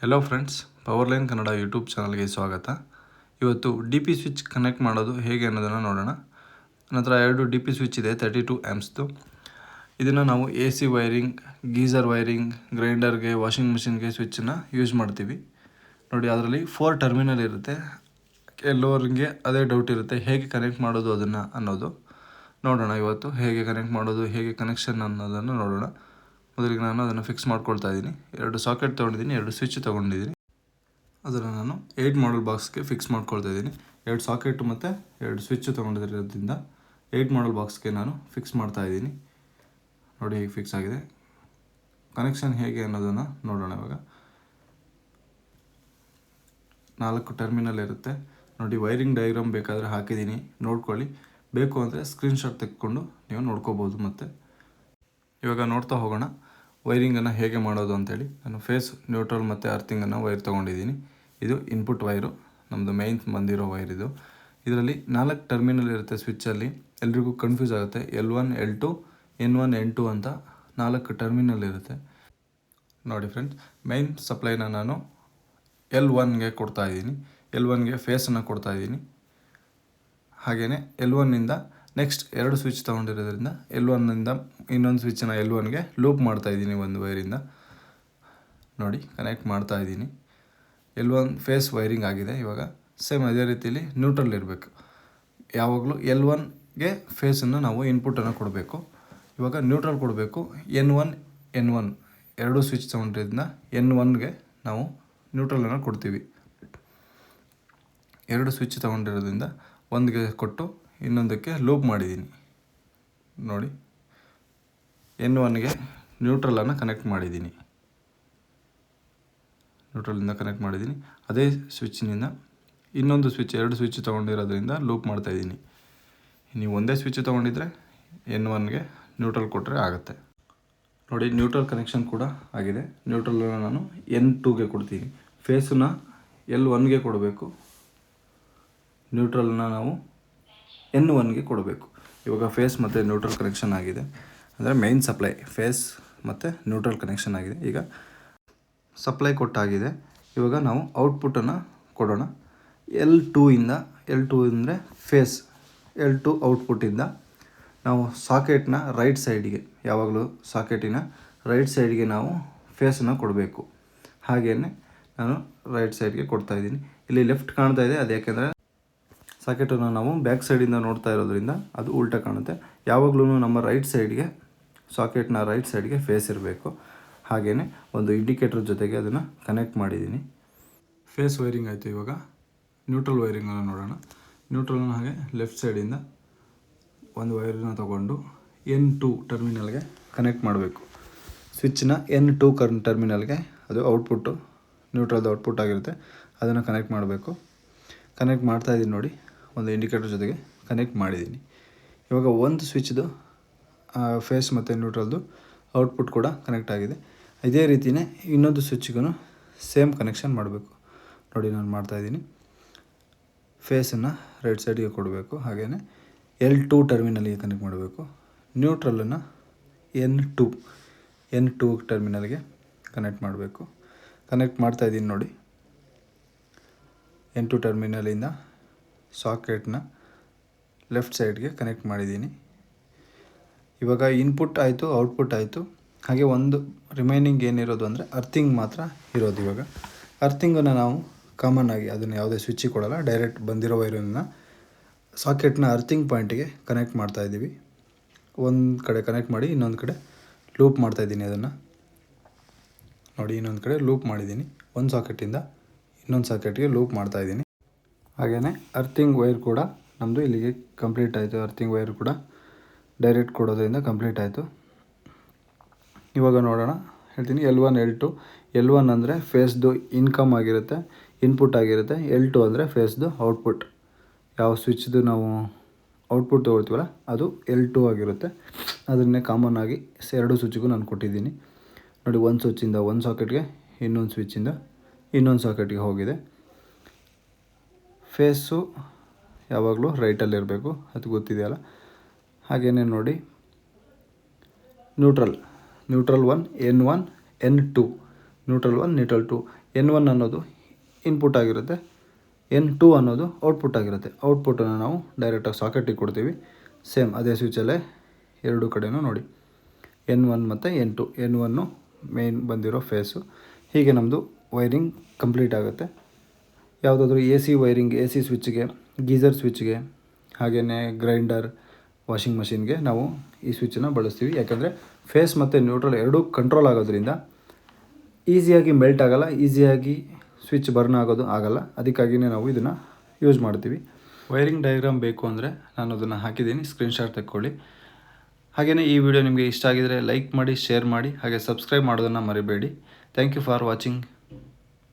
Hello friends Powerline Kannada YouTube ಚಾನಲ್ಗೆ ಸ್ವಾಗತ. ಇವತ್ತು ಡಿ ಪಿ ಸ್ವಿಚ್ ಕನೆಕ್ಟ್ ಮಾಡೋದು ಹೇಗೆ ಅನ್ನೋದನ್ನು ನೋಡೋಣ. ನನ್ನ ಹತ್ರ ಎರಡು ಡಿ ಪಿ ಸ್ವಿಚ್ ಇದೆ ತರ್ಟಿ ಟು ಆ್ಯಮ್ಸ್ದು ಇದನ್ನು ನಾವು A C wiring geyser wiring ಗ್ರೈಂಡರ್ಗೆ washing ಮಿಷಿನ್ಗೆ ಸ್ವಿಚ್ಚನ್ನು ಯೂಸ್ ಮಾಡ್ತೀವಿ. ನೋಡಿ, ಅದರಲ್ಲಿ ಫೋರ್ ಟರ್ಮಿನಲ್ ಇರುತ್ತೆ. ಎಲ್ಲೋರಿಗೆ ಅದೇ ಡೌಟ್ ಇರುತ್ತೆ, ಹೇಗೆ ಕನೆಕ್ಟ್ ಮಾಡೋದು ಅದನ್ನು ಅನ್ನೋದು. ನೋಡೋಣ ಇವತ್ತು ಹೇಗೆ ಕನೆಕ್ಟ್ ಮಾಡೋದು, ಹೇಗೆ ಕನೆಕ್ಷನ್ ಅನ್ನೋದನ್ನು ನೋಡೋಣ. ಮೊದಲಿಗೆ ನಾನು ಅದನ್ನು ಫಿಕ್ಸ್ ಮಾಡ್ಕೊಳ್ತಾ ಇದ್ದೀನಿ. ಎರಡು ಸಾಕೆಟ್ ತೊಗೊಂಡಿದ್ದೀನಿ, ಎರಡು ಸ್ವಿಚ್ ತೊಗೊಂಡಿದ್ದೀನಿ. ಅದನ್ನು ನಾನು ಏಯ್ಟ್ ಮಾಡಲ್ ಬಾಕ್ಸ್ಗೆ ಫಿಕ್ಸ್ ಮಾಡ್ಕೊಳ್ತಾ ಇದ್ದೀನಿ. ಎರಡು ಸಾಕೆಟ್ ಮತ್ತು ಎರಡು ಸ್ವಿಚ್ ತೊಗೊಂಡಿರೋದ್ರಿಂದ ಏಯ್ಟ್ ಮಾಡಲ್ ಬಾಕ್ಸ್ಗೆ ನಾನು ಫಿಕ್ಸ್ ಮಾಡ್ತಾ ಇದ್ದೀನಿ. ನೋಡಿ ಹೇಗೆ ಫಿಕ್ಸ್ ಆಗಿದೆ. ಕನೆಕ್ಷನ್ ಹೇಗೆ ಅನ್ನೋದನ್ನು ನೋಡೋಣ ಇವಾಗ. ನಾಲ್ಕು ಟರ್ಮಿನಲ್ ಇರುತ್ತೆ. ನೋಡಿ ವೈರಿಂಗ್ ಡಯಾಗ್ರಾಮ್ ಬೇಕಾದರೆ ಹಾಕಿದ್ದೀನಿ. ನೋಡ್ಕೊಳ್ಳಿ. ಬೇಕು ಅಂದರೆ ಸ್ಕ್ರೀನ್ಶಾಟ್ ತೆಕ್ಕೊಂಡು ನೀವು ನೋಡ್ಕೋಬೋದು ಮತ್ತೆ. ಇವಾಗ ನೋಡ್ತಾ ಹೋಗೋಣ. ವೈರಿಂಗನ್ನು ಹೇಗೆ ಮಾಡೋದು ಅಂತೇಳಿ ನಾನು ಫೇಸ್ ನ್ಯೂಟ್ರಲ್ ಮತ್ತು ಅರ್ಥಿಂಗನ್ನು ವೈರ್ ತೊಗೊಂಡಿದ್ದೀನಿ. ಇದು ಇನ್ಪುಟ್ ವೈರು ನಮ್ಮದು ಮೈನ್ ಬಂದಿರೋ ವೈರ್ ಇದು. ಇದರಲ್ಲಿ ನಾಲ್ಕು ಟರ್ಮಿನಲ್ ಇರುತ್ತೆ ಸ್ವಿಚ್ಚಲ್ಲಿ ಎಲ್ರಿಗೂ ಕನ್ಫ್ಯೂಸ್ ಆಗುತ್ತೆ. L one L two N one N two ಅಂತ ನಾಲ್ಕು ಟರ್ಮಿನಲ್ ಇರುತ್ತೆ. ನೋಡಿ ಫ್ರೆಂಡ್ಸ್ ಮೈನ್ ಸಪ್ಲೈನ ನಾನು ಎಲ್ ಒನ್ಗೆ ಕೊಡ್ತಾ ಇದ್ದೀನಿ. ಎಲ್ ಒನ್ಗೆ ಫೇಸನ್ನು ಕೊಡ್ತಾ ಇದ್ದೀನಿ. ಹಾಗೆಯೇ ಎಲ್ ಒನ್ನಿಂದ ನೆಕ್ಸ್ಟ್ ಎರಡು ಸ್ವಿಚ್ ತೊಗೊಂಡಿರೋದ್ರಿಂದ ಎಲ್ ಒನ್ನಿಂದ ಇನ್ನೊಂದು ಸ್ವಿಚ್ಚನ್ನು ಎಲ್ ಒನ್ಗೆ ಲೂಪ್ ಮಾಡ್ತಾ ಇದ್ದೀನಿ ಒಂದು ವೈರಿಂದ ನೋಡಿ ಕನೆಕ್ಟ್ ಮಾಡ್ತಾ ಇದ್ದೀನಿ. ಎಲ್ ಒನ್ ಫೇಸ್ ವೈರಿಂಗ್ ಆಗಿದೆ ಇವಾಗ. ಸೇಮ್ ಅದೇ ರೀತಿಯಲ್ಲಿ ನ್ಯೂಟ್ರಲ್ ಇರಬೇಕು. ಯಾವಾಗಲೂ ಎಲ್ ಒನ್ಗೆ ಫೇಸನ್ನು ನಾವು ಇನ್ಪುಟನ್ನು ಕೊಡಬೇಕು. ಇವಾಗ ನ್ಯೂಟ್ರಲ್ ಕೊಡಬೇಕು. ಎನ್ ಒನ್ ಎನ್ ಒನ್ ಎರಡು ಸ್ವಿಚ್ ತೊಗೊಂಡಿರೋದ್ರಿಂದ ಎನ್ ಒನ್ಗೆ ನಾವು ನ್ಯೂಟ್ರಲನ್ನು ಕೊಡ್ತೀವಿ. ಎರಡು ಸ್ವಿಚ್ ತೊಗೊಂಡಿರೋದ್ರಿಂದ ಒಂದಿಗೆ ಕೊಟ್ಟು ಇನ್ನೊಂದಕ್ಕೆ ಲೂಪ್ ಮಾಡಿದ್ದೀನಿ. ನೋಡಿ, ಎನ್ ಒನ್ಗೆ ನ್ಯೂಟ್ರಲನ್ನು ಕನೆಕ್ಟ್ ಮಾಡಿದ್ದೀನಿ. ನ್ಯೂಟ್ರಲಿಂದ ಕನೆಕ್ಟ್ ಮಾಡಿದ್ದೀನಿ. ಅದೇ ಸ್ವಿಚ್ನಿಂದ ಇನ್ನೊಂದು ಸ್ವಿಚ್ ಎರಡು ಸ್ವಿಚ್ ತೊಗೊಂಡಿರೋದ್ರಿಂದ ಲೂಪ್ ಮಾಡ್ತಾಯಿದ್ದೀನಿ ನೀವು ಒಂದೇ ಸ್ವಿಚ್ ತೊಗೊಂಡಿದ್ರೆ ಎನ್ ಒನ್ಗೆ ನ್ಯೂಟ್ರಲ್ ಕೊಟ್ಟರೆ ಆಗುತ್ತೆ. ನೋಡಿ ನ್ಯೂಟ್ರಲ್ ಕನೆಕ್ಷನ್ ಕೂಡ ಆಗಿದೆ. ನ್ಯೂಟ್ರಲನ್ನು ನಾನು ಎನ್ ಟೂಗೆ ಕೊಡ್ತೀನಿ. ಫೇಸನ್ನ ಎಲ್ ಒನ್ಗೆ ಕೊಡಬೇಕು. ನ್ಯೂಟ್ರಲ್ನ ನಾವು ಎನ್ ಒನ್ಗೆ ಕೊಡಬೇಕು. ಇವಾಗ ಫೇಸ್ ಮತ್ತು ನ್ಯೂಟ್ರಲ್ ಕನೆಕ್ಷನ್ ಆಗಿದೆ. ಅಂದರೆ ಮೈನ್ ಸಪ್ಲೈ ಫೇಸ್ ಮತ್ತು ನ್ಯೂಟ್ರಲ್ ಕನೆಕ್ಷನ್ ಆಗಿದೆ. ಈಗ ಸಪ್ಲೈ ಕೊಟ್ಟಾಗಿದೆ. ಇವಾಗ ನಾವು ಔಟ್ಪುಟನ್ನು ಕೊಡೋಣ. ಎಲ್ ಟೂ ಇಂದ ಎಲ್ ಟೂ ಅಂದರೆ ಫೇಸ್ ಎಲ್ ಟು ಔಟ್ಪುಟ್ಟಿಂದ ನಾವು ಸಾಕೆಟ್ನ ರೈಟ್ ಸೈಡಿಗೆ ಯಾವಾಗಲೂ ಸಾಕೆಟಿನ ರೈಟ್ ಸೈಡ್ಗೆ ನಾವು ಫೇಸನ್ನು ಕೊಡಬೇಕು. ಹಾಗೆಯೇ ನಾನು ರೈಟ್ ಸೈಡ್ಗೆ ಕೊಡ್ತಾಯಿದ್ದೀನಿ ಇಲ್ಲಿ ಲೆಫ್ಟ್ ಕಾಣ್ತಾ ಇದೆ, ಅದು ಯಾಕೆಂದರೆ ಸಾಕೆಟನ್ನು ನಾವು ಬ್ಯಾಕ್ ಸೈಡಿಂದ ನೋಡ್ತಾ ಇರೋದ್ರಿಂದ ಅದು ಉಲ್ಟಾ ಕಾಣುತ್ತೆ. ಯಾವಾಗಲೂ ನಮ್ಮ ರೈಟ್ ಸೈಡ್ಗೆ ಸಾಕೆಟ್ನ ರೈಟ್ ಸೈಡ್ಗೆ ಫೇಸ್ ಇರಬೇಕು. ಹಾಗೆಯೇ ಒಂದು ಇಂಡಿಕೇಟರ್ ಜೊತೆಗೆ ಅದನ್ನು ಕನೆಕ್ಟ್ ಮಾಡಿದ್ದೀನಿ. ಫೇಸ್ ವೈರಿಂಗ್ ಆಯಿತು ಇವಾಗ. ನ್ಯೂಟ್ರಲ್ ವೈರಿಂಗನ್ನು ನೋಡೋಣ. ನ್ಯೂಟ್ರಲ್ನ ಹಾಗೆ ಲೆಫ್ಟ್ ಸೈಡಿಂದ ಒಂದು ವೈರನ್ನ ತಗೊಂಡು ಎನ್ ಟು ಟರ್ಮಿನಲ್ಗೆ ಕನೆಕ್ಟ್ ಮಾಡಬೇಕು. ಸ್ವಿಚ್ನ ಎನ್ ಟು ಕರ್ ಟರ್ಮಿನಲ್ಗೆ ಅದು ಔಟ್ಪುಟ್ಟು ನ್ಯೂಟ್ರಲ್ದು ಔಟ್ಪುಟ್ ಆಗಿರುತ್ತೆ. ಅದನ್ನು ಕನೆಕ್ಟ್ ಮಾಡಬೇಕು. ಕನೆಕ್ಟ್ ಮಾಡ್ತಾಯಿದ್ದೀನಿ ನೋಡಿ. ಒಂದು ಇಂಡಿಕೇಟರ್ ಜೊತೆಗೆ ಕನೆಕ್ಟ್ ಮಾಡಿದ್ದೀನಿ. ಇವಾಗ ಒಂದು ಸ್ವಿಚ್ದು ಫೇಸ್ ಮತ್ತು ನ್ಯೂಟ್ರಲ್ದು ಔಟ್ಪುಟ್ ಕೂಡ ಕನೆಕ್ಟ್ ಆಗಿದೆ. ಇದೇ ರೀತಿಯೇ ಇನ್ನೊಂದು ಸ್ವಿಚ್ಗೂ ಸೇಮ್ ಕನೆಕ್ಷನ್ ಮಾಡಬೇಕು. ನೋಡಿ ನಾನು ಮಾಡ್ತಾಯಿದ್ದೀನಿ ಫೇಸನ್ನು ರೈಟ್ ಸೈಡಿಗೆ ಕೊಡಬೇಕು. ಹಾಗೆಯೇ ಎಲ್ ಟು ಟರ್ಮಿನಲ್ಗೆ ಕನೆಕ್ಟ್ ಮಾಡಬೇಕು. ನ್ಯೂಟ್ರಲನ್ನು ಎನ್ ಟು ಎನ್ ಟು ಟರ್ಮಿನಲ್ಗೆ ಕನೆಕ್ಟ್ ಮಾಡಬೇಕು. ಕನೆಕ್ಟ್ ಮಾಡ್ತಾಯಿದ್ದೀನಿ ನೋಡಿ. ಎನ್ ಟು ಟರ್ಮಿನಲಿಂದ ಸಾಕೆಟ್ನ ಲೆಫ್ಟ್ ಸೈಡ್ಗೆ ಕನೆಕ್ಟ್ ಮಾಡಿದ್ದೀನಿ. ಇವಾಗ ಇನ್ಪುಟ್ ಆಯಿತು, ಔಟ್ಪುಟ್ ಆಯಿತು. ಹಾಗೆ ಒಂದು ರಿಮೈನಿಂಗ್ ಏನಿರೋದು ಅಂದರೆ ಅರ್ಥಿಂಗ್ ಮಾತ್ರ ಇರೋದು ಇವಾಗ. ಅರ್ಥಿಂಗನ್ನು ನಾವು ಕಾಮನ್ ಆಗಿ ಅದನ್ನು ಯಾವುದೇ ಸ್ವಿಚ್ಚಿಗೆ ಕೊಡಲ್ಲ ಡೈರೆಕ್ಟ್ ಬಂದಿರೋ ವೈರನ್ನು ಸಾಕೆಟ್ನ ಅರ್ಥಿಂಗ್ ಪಾಯಿಂಟಿಗೆ ಕನೆಕ್ಟ್ ಮಾಡ್ತಾ ಇದ್ದೀವಿ. ಒಂದು ಕಡೆ ಕನೆಕ್ಟ್ ಮಾಡಿ, ಇನ್ನೊಂದು ಕಡೆ ಲೂಪ್ ಮಾಡ್ತಾ ಇದ್ದೀನಿ ಅದನ್ನು. ನೋಡಿ, ಇನ್ನೊಂದು ಕಡೆ ಲೂಪ್ ಮಾಡಿದ್ದೀನಿ. ಒಂದು ಸಾಕೆಟಿಂದ ಇನ್ನೊಂದು ಸಾಕೆಟ್ಗೆ ಲೂಪ್ ಮಾಡ್ತಾಯಿದ್ದೀನಿ ಹಾಗೆಯೇ ಅರ್ಥಿಂಗ್ ವೈರ್ ಕೂಡ ನಮ್ಮದು ಇಲ್ಲಿಗೆ ಕಂಪ್ಲೀಟ್ ಆಯಿತು. ಅರ್ಥಿಂಗ್ ವೈರ್ ಕೂಡ ಡೈರೆಕ್ಟ್ ಕೊಡೋದ್ರಿಂದ ಕಂಪ್ಲೀಟ್ ಆಯಿತು. ಇವಾಗ ನೋಡೋಣ. ಹೇಳ್ತೀನಿ L one L two L one ಅಂದರೆ ಫೇಸ್ದು ಇನ್ಕಮ್ ಆಗಿರುತ್ತೆ ಇನ್ಪುಟ್ ಆಗಿರುತ್ತೆ. ಎಲ್ ಟು ಅಂದರೆ ಫೇಸ್ದು ಔಟ್ಪುಟ್ ಯಾವ ಸ್ವಿಚ್ದು ನಾವು ಔಟ್ಪುಟ್ ತೊಗೊಳ್ತೀವಲ್ಲ, ಅದು ಎಲ್ ಟು ಆಗಿರುತ್ತೆ. ಅದನ್ನೇ ಕಾಮನ್ ಆಗಿ ಎರಡು ಸ್ವಿಚ್ಗೂ ನಾನು ಕೊಟ್ಟಿದ್ದೀನಿ. ನೋಡಿ, ಒಂದು ಸ್ವಿಚ್ಚಿಂದ ಒಂದು ಸಾಕೆಟ್ಗೆ ಇನ್ನೊಂದು ಸ್ವಿಚ್ಚಿಂದ ಇನ್ನೊಂದು ಸಾಕೆಟ್ಗೆ ಹೋಗಿದೆ. ಫೇಸು ಯಾವಾಗಲೂ ರೈಟಲ್ಲಿರಬೇಕು, ಅದು ಗೊತ್ತಿದೆಯಲ್ಲ? ಹಾಗೆಯೇ ನೋಡಿ. Neutral neutral one, N one, N two. Neutral one, neutral two. N one ಅನ್ನೋದು ಇನ್ಪುಟ್ ಆಗಿರುತ್ತೆ. ಎನ್ ಟು ಅನ್ನೋದು ಔಟ್ಪುಟ್ ಆಗಿರುತ್ತೆ. ಔಟ್ಪುಟನ್ನು ನಾವು ಡೈರೆಕ್ಟಾಗಿ ಸಾಕೆಟಿಗೆ ಕೊಡ್ತೀವಿ. ಸೇಮ್ ಅದೇ ಸ್ವಿಚಲ್ಲೇ ಎರಡು ಕಡೆಯೂ ನೋಡಿ. ಎನ್ ಒನ್ ಮತ್ತು N two. N one main ಬಂದಿರೋ ಫೇಸು. ಹೀಗೆ ನಮ್ಮದು ವೈರಿಂಗ್ ಕಂಪ್ಲೀಟ್ ಆಗುತ್ತೆ. ಯಾವುದಾದ್ರೂ A C wiring A C ಸ್ವಿಚ್ಗೆ geyser ಸ್ವಿಚ್ಗೆ ಹಾಗೆಯೇ ಗ್ರೈಂಡರ್ ವಾಷಿಂಗ್ ಮಷಿನ್ಗೆ ನಾವು ಈ ಸ್ವಿಚ್ಚನ್ನು ಬಳಸ್ತೀವಿ. ಯಾಕಂದರೆ ಫೇಸ್ ಮತ್ತು ನ್ಯೂಟ್ರಲ್ ಎರಡೂ ಕಂಟ್ರೋಲ್ ಆಗೋದ್ರಿಂದ ಈಸಿಯಾಗಿ ಮೆಲ್ಟ್ ಆಗೋಲ್ಲ ಈಸಿಯಾಗಿ ಸ್ವಿಚ್ ಬರ್ನ್ ಆಗೋದು ಆಗಲ್ಲ. ಅದಕ್ಕಾಗಿಯೇ ನಾವು ಇದನ್ನು ಯೂಸ್ ಮಾಡ್ತೀವಿ. ವೈರಿಂಗ್ ಡಯಾಗ್ರಾಮ್ ಬೇಕು ಅಂದರೆ ನಾನು ಅದನ್ನು ಹಾಕಿದ್ದೀನಿ ಸ್ಕ್ರೀನ್ಶಾಟ್ ತೆಕ್ಕೊಳ್ಳಿ. ಹಾಗೆಯೇ ಈ ವಿಡಿಯೋ ನಿಮಗೆ ಇಷ್ಟ ಆಗಿದರೆ ಲೈಕ್ ಮಾಡಿ ಶೇರ್ ಮಾಡಿ, ಹಾಗೆ ಸಬ್ಸ್ಕ್ರೈಬ್ ಮಾಡೋದನ್ನು ಮರಿಬೇಡಿ. Thank you for watching